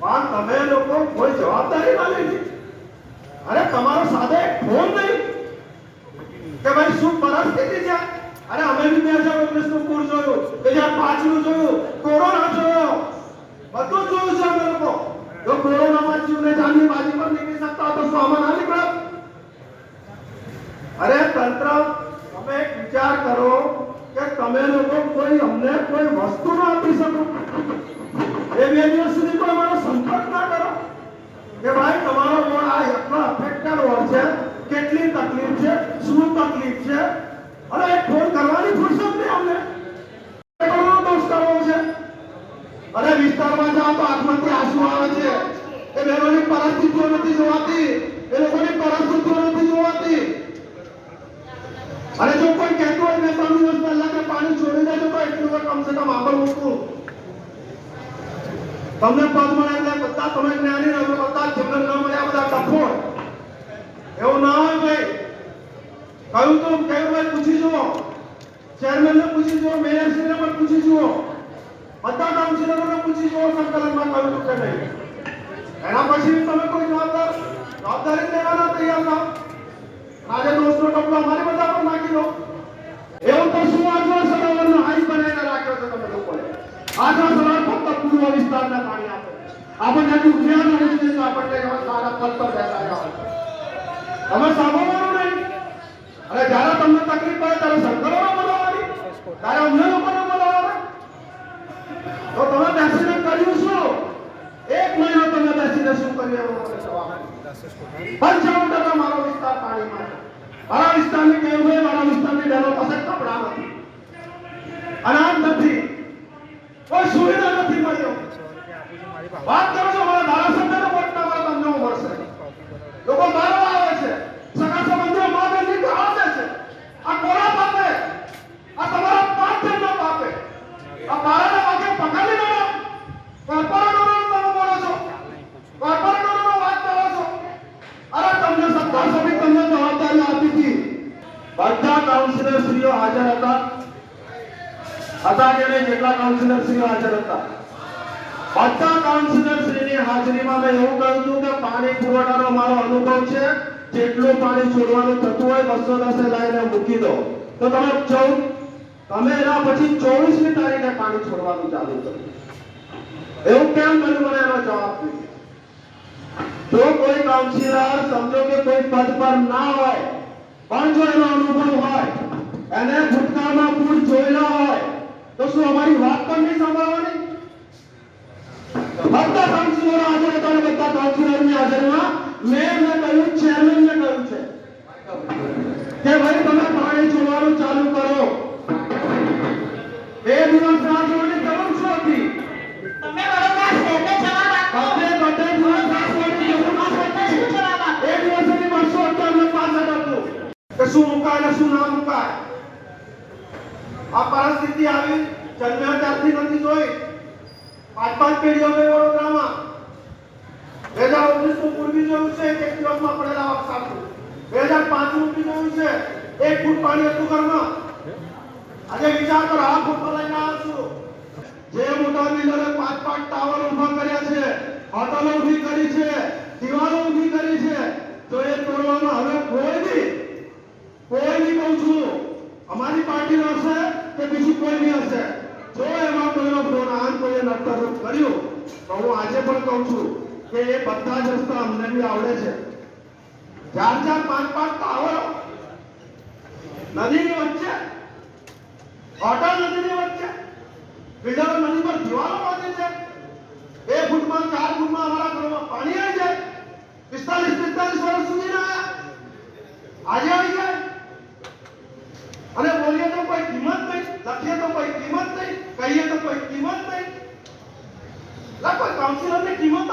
પણ તમે લોકો કોઈ જવાબદારી ના લીધી. અરે, તમારો સાથે ફોન કે ભાઈ, શું પરિસ્થિતિ છે? અરે, અમે બી બે હજાર ઓગણીસનું પૂર જોયું, બે હજાર પાંચનું જોયું. કોરોના બધું જોયું છે અમે લોકો. જો કોરોનામાં જીવને જાનની બાજી પર નીકળી શકતા તો શું ના નીકળત અરે તંત્ર, તમે એક વિચાર કરો કે તમે લોકો કોઈ અમને કોઈ વસ્તુ ના આપી શકો. એ બે દિવસ સુધી કોઈ અમારો સંપર્ક ના કરો. કે ભાઈ, તમારો વોર્ડ આ એટલો અફેક્ટેડ વોર્ડ છે. કેટલી તકલીફ છે? શું તકલીફ છે? અરે એક ફોન કરવાની ફુરસત નહીં અમને કોનો દોષ કરવો છે અરે વિસ્તારમાં જાઓ તો આંખમાંથી આંસુ આવે છે એ બહેનોની પરિસ્થિતિઓ નથી જોવાતી એ લોકોની પરિસ્થિતિઓ નથી જોવાતી અને જો કોઈ કહેતું હોય બે ત્રણ દિવસ પહેલા કે પાણી છોડી દેજો તો કમસે કમ આગળ મૂકવું તમને પદ મળે બધા તમે જ્ઞાની રહો, બધા જેમને ન મળ્યા બધા કઠોળ એવું ના હોય ભાઈ. કહ્યું તો કયું ભાઈ, પૂછી જુઓ. ચેરમેન ને પૂછી જુઓ મેયરશ્રી ને પણ પૂછી જુઓ. બધા કાઉન્સિલરોને પૂછી જુઓ, સંકલનમાં કહ્યું હતું કે નહીં. એના પછી તમે કોઈ જવાબદાર જવાબદારી લેવાના તૈયાર ના આજે દોસ્તો ટપલા મારી બધા પર નાખી દો. વિસ્તારના પાણી આપે આપણને એટલું જ્ઞાન હોવું જોઈએ તો આપણને એવા સારા પદ પર બેસાડ્યા હોય તમે સાંભળવાનું નહીં. અને જ્યારે તમને તકલીફ પડે ત્યારે સંકલનો બોલાવવાની ત્યારે અમને લોકોને બોલાવવાના તો તમે બેસીને કર્યું શું? એક મહિનો તમે બેસીને શું કર્યું એવો મને જવાબ પંચાવન ટકા મારો વિસ્તાર પાણીમાં. મારા વિસ્તારની કેવું હોય મારા વિસ્તારની બહેનો પાસે કપડા નથી અનાજ નથી કોઈ સુવિધા નથી મળ્યો વાત કરો છો મારા ધારાસભ્યને વોટ ના મળે તમને હું મળશે લોકો મારવા આવે છે સગા સંબંધીઓ મા બેનની ગાળો દે છે આ કોના પાપે આ તમારા પાંચ જણના પાપે આ બારાના વાગે પકડી લેવાનો કોર્પોરેટરોનો તમે બોલો છો કોર્પોરેટરોનો વાત કરો છો અરે તમને સત્તા સમિતિ તમને જવાબદારી આપી હતી બધા કાઉન્સિલર શ્રીઓ હાજર હતા. હતા કે નહીં? જેટલા કાઉન્સિલર શ્રીઓ હાજર હતા. બધા કાઉન્સિલર શ્રીની હાજરીમાં મેં એવું કહ્યું હતું કે પાણી પુરવઠાનો મારો અનુભવ છે. જેટલું પાણી છોડવાનું થતું હોય બસો દસે લાઈને મૂકી દો. તો તમે ચૌદ, તમે એના પછી ચોવીસમી તારીખે પાણી છોડવાનું ચાલુ કર્યું. એવું કેમ કર્યું? મને એનો જવાબ દીધો જો કોઈ કાઉન્સિલર સમજો કે કોઈ પદ પર ના હોય પણ જો એનો અનુભવ હોય, એને ભૂતકાળમાં પૂર જોયેલા હોય, તો શું અમારી વાત પણ નહીં સાંભળવાની? બધા કાઉન્સિલરો હાજર હતા બધા કાઉન્સિલરની હાજરીમાં મેં એમને કહ્યું ચેરમેનને કહ્યું છે. શું મુકાય શું ના મુકાય? આ પરિસ્થિતિ આવી જન્મ્યા ત્યારથી નથી જોઈ. પાંચ પાંચ પેઢીઓ ગઈ વડોદરામાં. બે હજાર ઓગણીસ પૂર્વી જોયું છે, એક દિવસમાં પડેલા વરસાદનું બે હજાર પાંચનું બી જોયું છે, એક ફૂટ પાણી હતું ઘરમાં. આજે વિચાર કરો, આ ફૂટમાં લઈને આવ્યો છું. જે મોટા બિલ્ડરે પાંચ પાંચ ટાવર ઊભા કર્યા છે, હોટલો ઊભી કરી છે, દિવાલો ઊભી કરી છે. તો એ તોડવામાં હવે કોઈ બી કહું છું અમારી પાર્ટીનો હશે કે બીજું કોઈ હશે જો એમાં કોઈનો ફોન આન કોઈએ નક્કર કર્યું. તો હું આજે પણ કહું છું કે એ બધા જ રસ્તા અમને બી આવડે છે. ચાર ચાર પાંચ પાંચ ટાવરો નદીની વચ્ચે. હોટલ નદીની વચ્ચે. બિલ્ડરો નદી પર દિવાલો બાંધે છે. બે ફૂટમાં ચાર ફૂટમાં અમારા ઘરમાં પાણી આવી જાય. પિસ્તાલીસ પિસ્તાલીસ વર્ષ સુધી ના આવ્યા આજે આવી જાય અને બોલીએ તો કોઈ કિંમત નહીં લખીએ તો કોઈ કિંમત નહીં કહીએ તો કોઈ કિંમત નહીં લા કોઈ કાઉન્સિલરની કિંમત જ નહીં